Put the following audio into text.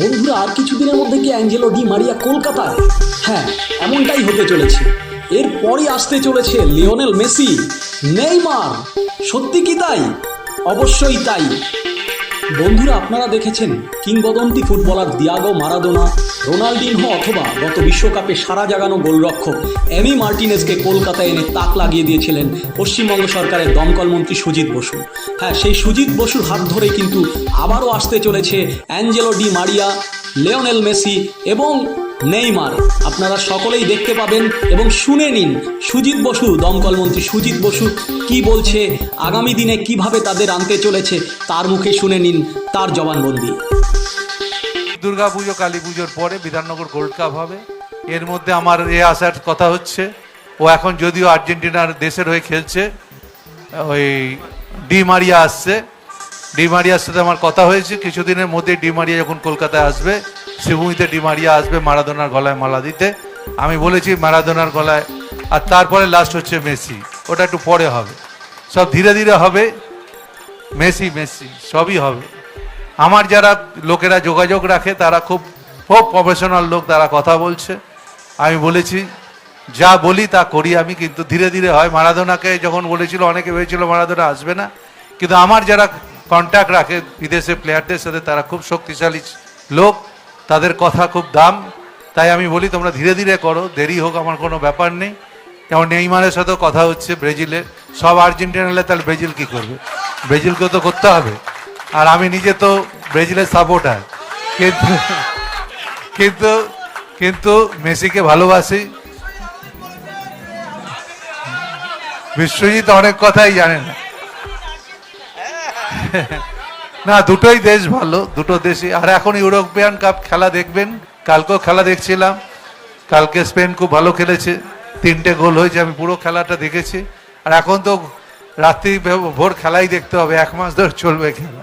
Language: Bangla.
বন্ধুরা, আর কিছুদিনের মধ্যে কি অ্যাঞ্জেলো ডি মারিয়া কলকাতায়? হ্যাঁ এমনটাই হতে চলেছে। এরপরই আসতে চলেছে লিওনেল মেসি, নেইমার। সত্যি কি তাই? অবশ্যই তাই। বন্ধুরা, আপনারা দেখেছেন কিংবদন্তি ফুটবলার দিয়াগো মারাদোনা, রোনাল্ডিনহো অথবা গত বিশ্বকাপে সারা জাগানো গোলরক্ষক এমি মার্টিনেসকে কলকাতায় এনে তাক লাগিয়ে দিয়েছিলেন পশ্চিমবঙ্গ সরকারের দমকল মন্ত্রী সুজিত বসু। হ্যাঁ সেই সুজিত বসুর হাত ধরে কিন্তু আবারও আসতে চলেছে Angelo Di Maria, Lionel Messi এবং নেইমার, আপনারা সকলেই দেখতে পাবেন এবং শুনে নিন সুজিত বসু, দমকল মন্ত্রী সুজিত বসু কি বলছে, আগামী দিনে কীভাবে তাদের আনতে চলেছে, তার মুখে শুনে নিন তার জবানবন্দি। দুর্গা পুজো, কালী পুজোর পরে বিধাননগর গোল্ড কাপ হবে। এর মধ্যে আমার এ আসার কথা হচ্ছে, ও এখন যদিও আর্জেন্টিনার দেশের হয়ে খেলছে, ওই ডি মারিয়া আসছে। ডি মারিয়ার সাথে আমার কথা হয়েছে, কিছুদিনের মধ্যে ডি মারিয়া যখন কলকাতায় আসবে শিবভূমিতে ডিমারিয়া আসবে মারাদোনার গলায় মালা দিতে। আমি বলেছি মারাদোনার গলায়, আর তারপরে লাস্ট হচ্ছে মেসি। ওটা একটু পরে হবে। সব ধীরে ধীরে হবে। মেসি মেসি, সবই হবে। আমার যারা লোকেরা যোগাযোগ রাখে, তারা খুব খুব প্রফেশনাল লোক, তারা কথা বলছে। আমি বলেছি, যা বলি তা করি আমি, কিন্তু ধীরে ধীরে হয়। মারাদোনাকে যখন বলেছিল, অনেকে ভেবেছিল মারাদোনা আসবে না। কিন্তু আমার যারা কন্ট্যাক্ট রাখে বিদেশে প্লেয়ারদের সাথে, তারা খুব শক্তিশালী লোক। তাদের কথা খুব দাম, তাই আমি বলি তোমরা ধীরে ধীরে করো, দেরি হোক, আমার কোনো ব্যাপার নেই। যেমন নেইমারের সাথেও কথা হচ্ছে ব্রাজিলের সব আর্জেন্টিনা হলে তাহলে ব্রাজিল কী করবে? ব্রাজিলকেও তো করতে হবে। আর আমি নিজে তো ব্রাজিলের সাপোর্টার কিন্তু কিন্তু কিন্তু মেসিকে ভালোবাসি। বিশ্বজিৎ অনেক কথাই জানে না। না, দুটোই দেশ ভালো, দুটো দেশই। আর এখন ইউরোপিয়ান কাপ খেলা দেখবেন। কালকেও খেলা দেখছিলাম। কালকে স্পেন খুব ভালো খেলেছে। তিনটে গোল হয়েছে, আমি পুরো খেলাটা দেখেছি। আর এখন তো রাত্রি ভোর খেলাই দেখতে হবে, এক মাস ধরে চলবে খেলা।